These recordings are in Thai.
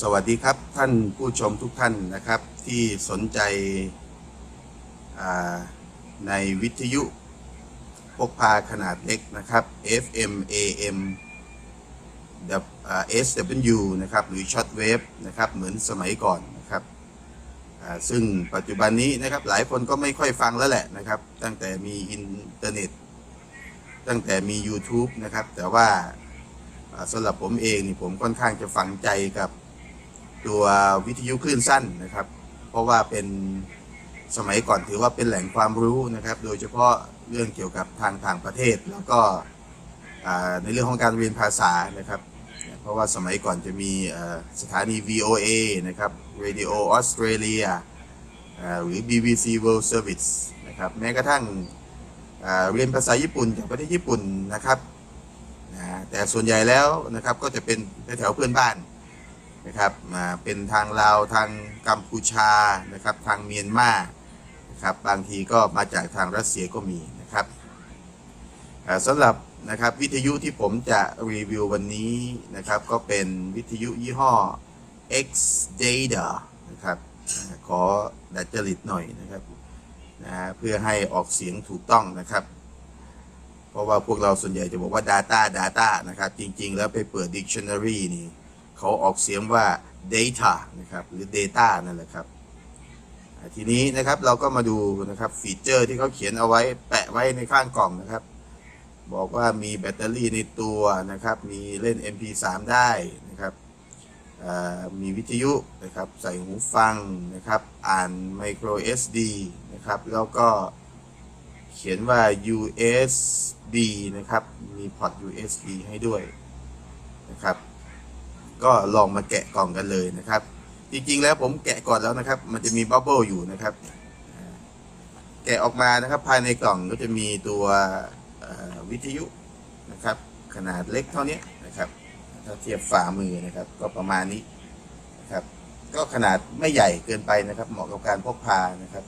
สวัสดีครับท่านผู้ชมทุกท่านนะครับ ที่สนใจในวิทยุพกพาขนาดเล็กนะครับ FM AM SW นะครับหรือช็อตเวฟนะครับเหมือนสมัยก่อนนะครับซึ่งปัจจุบันนี้นะครับหลายคนก็ไม่ค่อยฟังแล้วแหละนะครับ ตั้งแต่มีอินเทอร์เน็ต ตั้งแต่มี YouTube นะครับ แต่ว่าอ่าสำหรับผมเองนี่ผมค่อนข้างจะฝังใจกับ ตัววิทยุคลื่นสั้นนะครับ เพราะว่าเป็นสมัยก่อนถือว่าเป็นแหล่งความรู้นะครับ โดยเฉพาะเรื่องเกี่ยวกับทางต่างประเทศ แล้วก็ในเรื่องของการเรียนภาษานะครับ เพราะว่าสมัยก่อนจะมีสถานี VOA นะครับ Radio Australia หรือ BBC World Service นะครับแม้กระทั่งเรียนภาษาญี่ปุ่นจากประเทศญี่ปุ่นนะครับแต่ส่วนใหญ่แล้วนะครับก็จะเป็นแถวเพื่อนบ้าน นะครับมาเป็นทางลาวทางกัมพูชานะครับทางเมียนมานะครับบางทีก็มาจากทางรัสเซียก็มีนะครับสำหรับนะครับวิทยุที่ผมจะรีวิววันนี้นะครับก็เป็นวิทยุยี่ห้อ X Data นะครับขอดัดจริตหน่อยนะครับนะเพื่อให้ออกเสียงถูกต้องนะครับ เพราะว่าพวกเราส่วนใหญ่จะบอกว่า Data Data นะครับจริงๆ แล้วไปเปิด Dictionary นี่ เขาออกเสียงว่า Data นะครับหรือ Data นั่นแหละครับทีนี้นะครับเราก็มาดูนะครับฟีเจอร์ที่เขาเขียนเอาไว้แปะไว้ในข้างกล่องนะครับ บอกว่ามีแบตเตอรี่ในตัวนะครับ มีเล่น MP3 ได้นะครับมีวิทยุนะครับใส่หูฟังนะครับ อ่าน micro SD นะครับ แล้วก็เขียนว่า USB นะครับ มีพอร์ต USB ให้ด้วยนะครับ ก็ลองมาแกะกล่องกันเลยนะครับ จริงๆแล้วผมแกะก่อนแล้วนะครับ มันจะมีบับเบิลอยู่นะครับ แกะออกมานะครับ ภายในกล่องก็จะมีตัววิทยุนะครับ ขนาดเล็กเท่านี้นะครับ ถ้าเทียบฝ่ามือนะครับ ก็ประมาณนี้นะครับ ก็ขนาดไม่ใหญ่เกินไปนะครับ เหมาะกับการพกพานะครับ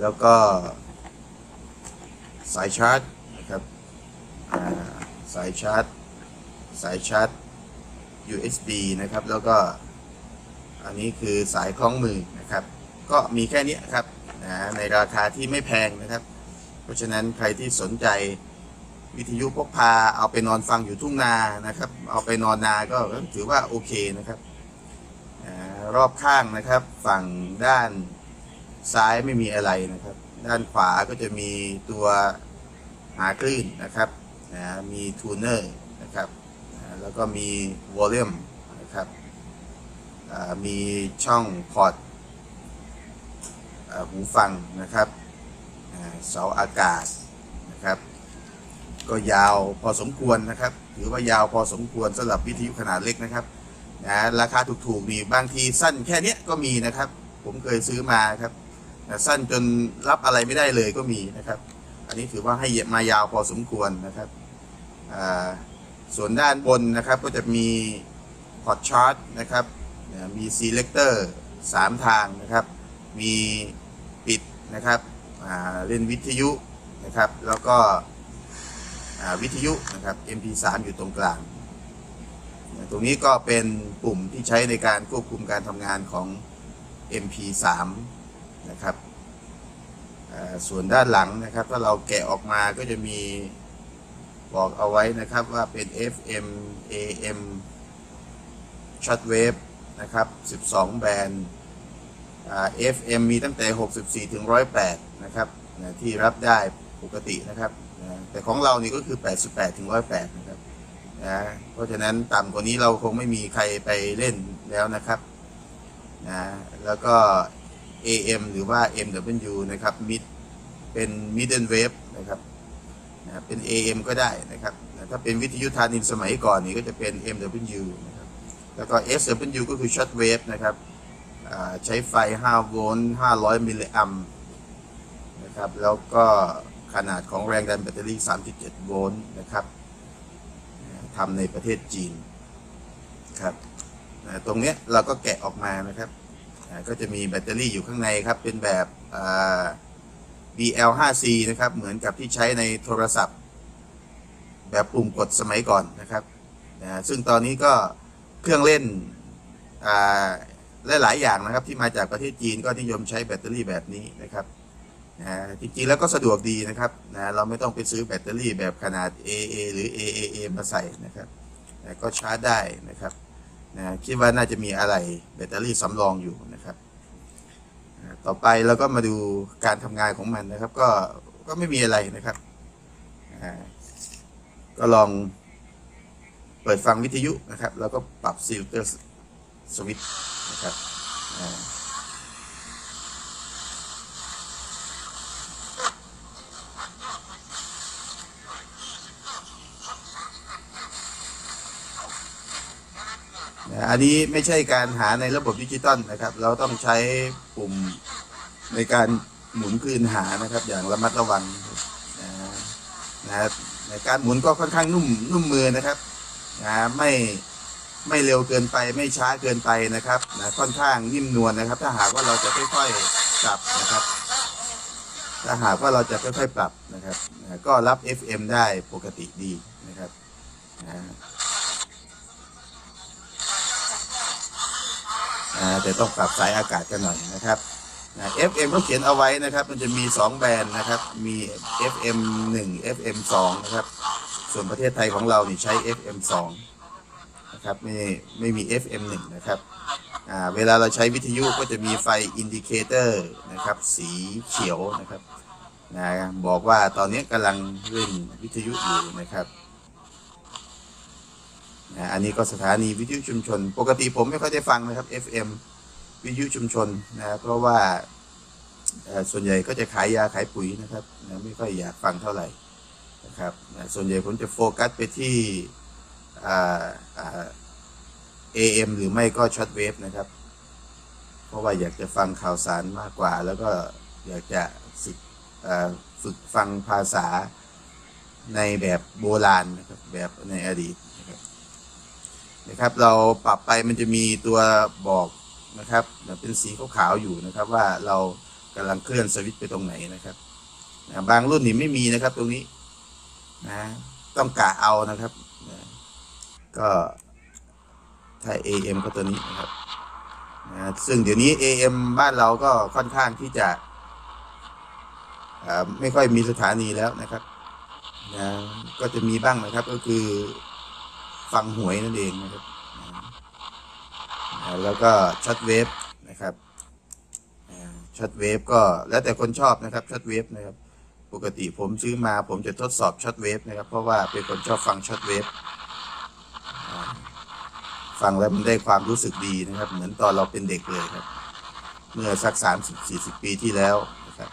แล้วก็สายชาร์จนะครับสายชาร์จ สายชาร์จ USB นะครับ แล้วก็อันนี้คือสายคล้องมือนะครับ ก็มีแค่นี้ครับนะในราคาที่ไม่แพงนะครับ เพราะฉะนั้นใครที่สนใจวิทยุพกพาเอาไปนอนฟังอยู่ทุ่งนานะครับ เอาไปนอนนาก็ถือว่าโอเคนะครับรอบข้างนะครับ ฝั่งด้านซ้ายไม่มีอะไรนะครับ ด้านขวาก็จะมีตัวหาคลื่นนะครับนะมีทูนเนอร์นะครับ แล้วก็มีวอลลุ่มนะครับมีช่องพอร์ตหูฟังนะครับเสาอากาศนะครับ ก็ยาวพอสมควรนะครับถือว่ายาวพอสมควรสำหรับวิทยุขนาดเล็กนะครับนะราคาถูกๆนี่บางทีสั้นแค่นี้ก็มีนะครับ ผมเคยซื้อมาครับนะสั้นจนรับอะไรไม่ได้เลยก็มีนะครับ อันนี้ถือว่าให้มายาวพอสมควรนะครับอ่า ส่วนด้านบนนะครับก็จะมีพอร์ตชาร์จนะครับนะมี selector 3ทางนะครับ มีปิดนะครับเล่นวิทยุนะครับ แล้วก็วิทยุนะครับ MP3 อยู่ตรงกลาง ตรงนี้ก็เป็นปุ่มที่ใช้ในการควบคุมการทำงานของ MP3 นะครับส่วนด้านหลังนะครับ ถ้าเราแกะออกมาก็จะมี บอกเอาไว้นะครับว่าเป็น FM AM shortwave นะครับ 12 แบนด์ FM มีตั้งแต่ 64 ถึง 108 นะครับนะที่รับได้ปกตินะครับนะแต่ของเรานี่ก็คือ 88 ถึง 108 นะครับนะเพราะฉะนั้นต่ำกว่านี้เราคงไม่มีใครไปเล่นแล้วนะครับนะแล้วก็ AM หรือว่า MW นะครับ mid เป็น middle wave นะครับ นะเป็น AM ก็ได้นะครับถ้าเป็นวิทยุทานินสมัยก่อนนี่ก็จะเป็น MW นะครับแล้วก็ SW ก็คือ short wave นะครับใช้ไฟ 5 โวลต์ 500 มิลลิแอมนะครับแล้วก็ขนาดของแรงดันแบตเตอรี่ 3.7 โวลต์นะครับทำในประเทศจีนครับตรงนี้เราก็แกะออกมานะครับก็จะมีแบตเตอรี่อยู่ข้างในครับเป็นแบบอ่า BL5C นะครับ เหมือนกับที่ใช้ในโทรศัพท์ แบบปุ่มกดสมัยก่อนนะครับนะซึ่งตอนนี้ก็เครื่องเล่นอ่าหลายอย่างนะครับ ที่มาจากประเทศจีนก็นิยมใช้แบตเตอรี่แบบนี้นะครับนะจริงๆแล้วก็สะดวกดีนะครับนะเราไม่ต้องไปซื้อแบตเตอรี่แบบขนาด AA หรือ AAA มาใส่นะครับนะก็ชาร์จได้นะครับนะคิดว่าน่าจะมีอะไรแบตเตอรี่สำรองอยู่นะครับ ต่อไปเราก็มาดูการทำงานของมันนะครับ ก็ก็ไม่มีอะไรนะครับก็ลองเปิดฟังวิทยุนะครับ แล้วก็ปรับซิลเตอร์สวิตนะครับอันนี้ไม่ใช่การหาในระบบดิจิตอลนะครับ เราต้องใช้ปุ่ม ในการหมุนคืนหานะครับ อย่างระมัดระวังนะนะครับในการหมุนก็ค่อนข้างนุ่มนุ่มมือนะครับนะไม่ไม่เร็วเกินไปไม่ช้าเกินไปนะครับนะค่อนข้างนิ่มนวลนะครับ ถ้าหากว่าเราจะค่อยๆปรับนะครับ ถ้าหากว่าเราจะค่อยๆปรับนะครับนะก็รับ FM ได้ปกติดีนะครับนะแต่ต้องปรับสายอากาศกันหน่อยนะครับ นะ FM ก็เขียนเอาไว้นะครับ มันจะมี 2 แบรนด์นะครับ มี FM 1 FM 2นะครับ ส่วนประเทศไทยของเรานี่ใช้ FM 2นะครับ ไม่ไม่มี FM 1นะครับเวลาเราใช้วิทยุก็จะมีไฟอินดิเคเตอร์นะครับ สีเขียวนะครับนะบอกว่าตอนนี้กำลังเล่นวิทยุอยู่นะครับนะอันนี้ก็สถานีวิทยุชุมชน ปกติผมไม่ค่อยได้ฟังนะครับ FM วิทยุชุมชนนะเพราะว่าส่วนใหญ่ก็จะขายยาขายปุ๋ยนะครับนะไม่ค่อยอยากฟังเท่าไหร่นะครับนะส่วนใหญ่ผมจะโฟกัสไปที่อ่าอ่า AM หรือไม่ก็ช็อตเวฟนะครับ เพราะว่าอยากจะฟังข่าวสารมากกว่า แล้วก็อยากจะฝึกฝึกฟังภาษาในแบบโบราณนะครับแบบในอดีตนะครับนะครับ เราปรับไปมันจะมีตัวบอก นะครับเป็นสีขาวๆอยู่นะครับ ว่าเรากำลังเคลื่อนสวิตไปตรงไหนนะครับนะบางรุ่นนี่ไม่มีนะครับ ตรงนี้นะต้องกะเอานะครับนะก็ถ้า AM ก็ตัวนี้นะครับนะซึ่งเดี๋ยวนี้ AM บ้านเราก็ค่อนข้างที่จะไม่ค่อยมีสถานีแล้วนะครับนะก็จะมีบ้างนะครับ ก็คือฟังหวยนั่นเองนะครับ แล้วก็ช็อตเวฟนะครับช็อตเวฟก็แล้วแต่คนชอบนะครับช็อตเวฟนะครับปกติผมซื้อมาผมจะทดสอบช็อตเวฟนะครับ เพราะว่าเป็นคนชอบฟังช็อตเวฟฟังแล้วมันได้ความรู้สึกดีนะครับ เหมือนตอนเราเป็นเด็กเลยครับ เมื่อสักสามสิบสี่สิบปีที่แล้วนะครับ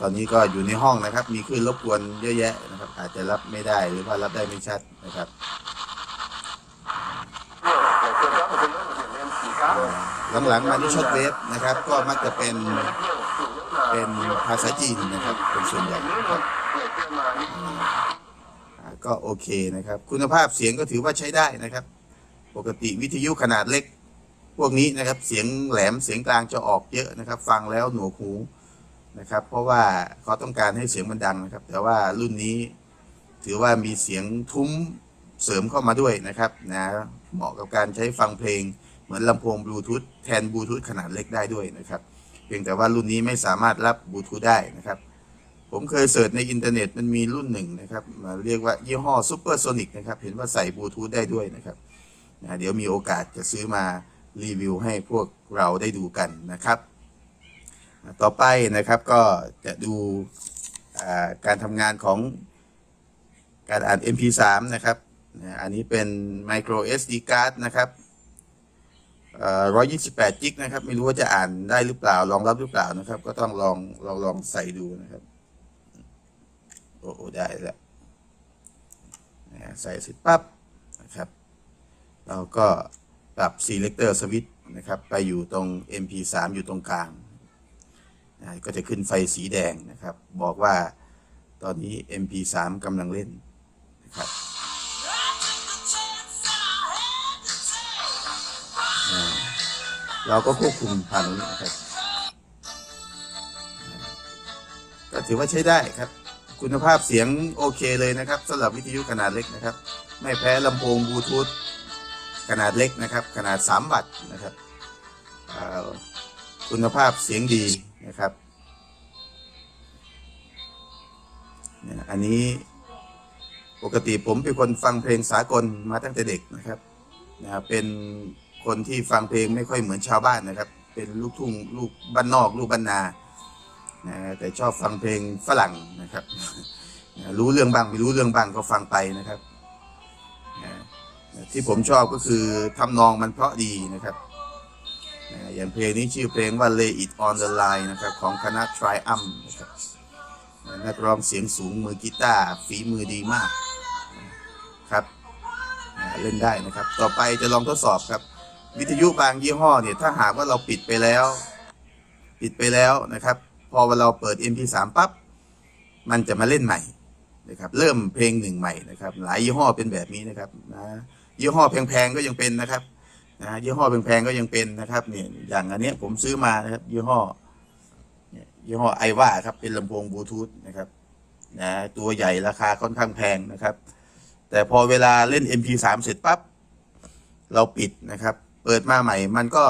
ตอนนี้ก็อยู่ในห้องนะครับ มีคลื่นรบกวนเยอะแยะนะครับ อาจจะรับไม่ได้หรือว่ารับได้ไม่ชัดนะครับ หลังๆมาที่ช็อตเวฟนะครับ ก็มักจะเป็นเป็นภาษาจีนนะครับเป็นส่วนใหญ่ครับก็โอเคนะครับ คุณภาพเสียงก็ถือว่าใช้ได้นะครับ ปกติวิทยุขนาดเล็ก พวกนี้นะครับเสียงแหลมเสียงกลางจะออกเยอะนะครับ ฟังแล้วหนวกหูนะครับ เพราะว่าเขาต้องการให้เสียงมันดังนะครับ แต่ว่ารุ่นนี้ถือว่ามีเสียงทุ้มเสริมเข้ามาด้วยนะครับนะเหมาะกับการใช้ฟังเพลง เหมือนลำโพงบลูทูธแทนบลูทูธขนาดเล็กได้ด้วยนะครับ เพียงแต่ว่ารุ่นนี้ไม่สามารถรับบลูทูธได้นะครับ ผมเคยเสิร์ชในอินเทอร์เน็ตมันมีรุ่นหนึ่งนะครับเรียกว่ายี่ห้อซูเปอร์โซนิกนะครับ เห็นว่าใส่บลูทูธได้ด้วยนะครับนะเดี๋ยวมีโอกาสจะซื้อมารีวิวให้พวกเราได้ดูกันนะครับ ต่อไปนะครับก็จะดูการทำงานของการอ่าน MP3 นะครับ อันนี้เป็น micro SD card นะครับ ร้อยยี่สิบแปดจิกนะครับ ไม่รู้ว่าจะอ่านได้หรือเปล่ารองรับหรือเปล่านะครับ ก็ต้องลองลองลองใส่ดูนะครับ โอ้โหได้แล้วนะใส่เสร็จปั๊บนะครับ เราก็ปรับ selector switch นะครับ ไปอยู่ตรง MP3 อยู่ตรงกลางนะก็จะขึ้นไฟสีแดงนะครับ บอกว่าตอนนี้ MP3 กำลังเล่นนะครับ เราก็ควบคุมผ่านตรงนี้นะครับก็ถือว่าใช้ได้ครับ คุณภาพเสียงโอเคเลยนะครับสำหรับวิทยุขนาดเล็กนะครับ ไม่แพ้ลำโพงบลูทูธขนาดเล็กนะครับ ขนาด 3 วัตต์นะครับคุณภาพเสียงดีนะครับเนี่ยอันนี้ปกติผมเป็นคนฟังเพลงสากลมาตั้งแต่เด็กนะครับเป็น คนที่ฟังเพลงไม่ค่อยเหมือนชาวบ้านนะครับ เป็นลูกทุ่งลูกบ้านนอก ลูกบ้านนานะแต่ชอบฟังเพลงฝรั่งนะครับรู้เรื่องบ้างไม่รู้เรื่องบ้างก็ฟังไปนะครับนะที่ผมชอบก็คือทำนองมันเพราะดีนะครับนะอย่างเพลงนี้ชื่อเพลงว่า Lay It on the Line นะครับของคณะ Triumph นะครับนะนักร้องเสียงสูงมือกีตาร์ฝีมือดีมากนะครับนะเล่นได้นะครับ ต่อไปจะลองทดสอบครับ วิทยุบางยี่ห้อเนี่ยถ้าหากว่าเราปิดไปแล้ว ปิดไปแล้วนะครับ พอเวลาเราเปิด MP3 ปั๊บมันจะมาเล่นใหม่นะครับ เริ่มเพลงหนึ่งใหม่นะครับ หลายยี่ห้อเป็นแบบนี้นะครับนะยี่ห้อแพงๆก็ยังเป็นนะครับนะยี่ห้อแพงๆก็ยังเป็นนะครับเนี่ยอย่างอันนี้ผมซื้อมานะครับ ยี่ห้อยยี่ห้อไอว่าครับเป็นลำโพงบลูทูธนะครับนะตัวใหญ่ราคาค่อนข้างแพงนะครับ แต่พอเวลาเล่น MP3 เสร็จปั๊บเราปิดนะครับ เปิดมาใหม่ มันก็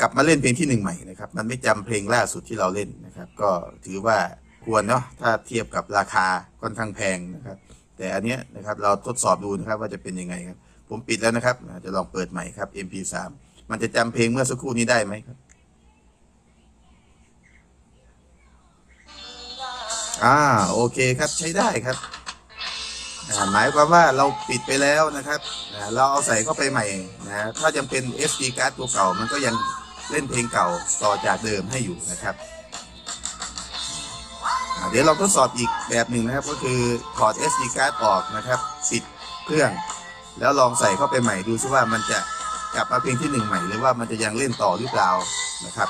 กลับมาเล่นเพลงที่หนึ่งใหม่นะครับ มันไม่จำเพลงล่าสุดที่เราเล่นนะครับ ก็ถือว่าควรเนาะถ้าเทียบกับราคาค่อนข้างแพงนะครับ แต่อันเนี้ยนะครับเราทดสอบดูนะครับว่าจะเป็นยังไงครับ ผมปิดแล้วนะครับจะลองเปิดใหม่ครับ MP3 มันจะจำเพลงเมื่อสักครู่นี้ได้ไหมครับอ่าโอเคครับใช้ได้ครับ หมายความว่าเราปิดไปแล้วนะครับเราเอาใส่เข้าไปใหม่นะถ้ายังเป็น SD card ตัวเก่ามันก็ยังเล่นเพลงเก่าต่อจากเดิมให้อยู่นะครับเดี๋ยวเราทดสอบอีกแบบหนึ่งนะครับก็คือถอด SD card ออกนะครับปิดเครื่อง แล้วลองใส่เข้าไปใหม่ดูซิว่ามันจะกลับมาเพลงที่หนึ่งใหม่หรือว่ามันจะยังเล่นต่อหรือเปล่านะครับ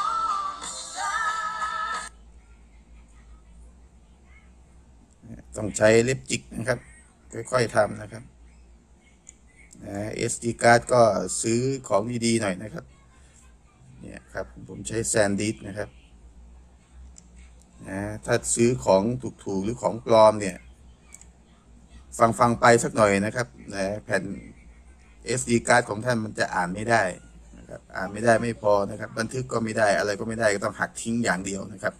ต้องใช้เล็บจิกนะครับ ค่อยๆทำนะครับนะ SD card ก็ซื้อของดีๆหน่อยนะครับเนี่ยครับผมใช้แซนดิสนะครับนะถ้าซื้อของถูกๆหรือของปลอมเนี่ย ฟังฟังๆไปสักหน่อยนะครับนะแผ่น SD card ของท่านมันจะอ่านไม่ได้นะครับอ่านไม่ได้ไม่พอนะครับ บันทึกก็ไม่ได้อะไรก็ไม่ได้ก็ต้องหักทิ้งอย่างเดียวนะครับ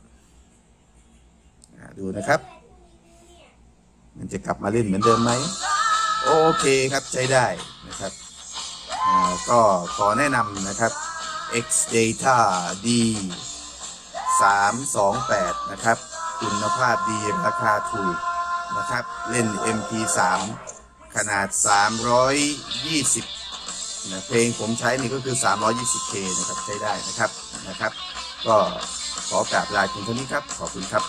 ดูนะครับ มันจะกลับมาเล่นเหมือนเดิมไหมโอเคครับใช้ได้นะครับก็ขอแนะนำนะครับ X Data D 328 นะครับ คุณภาพดีราคาถูกนะครับ เล่น MP3 ขนาด 320นะเพลงผมใช้นี่ก็คือ 320K นะครับ ใช้ได้นะครับนะครับ ก็ขอกราบลาคุณเท่านี้ครับ ขอบคุณครับ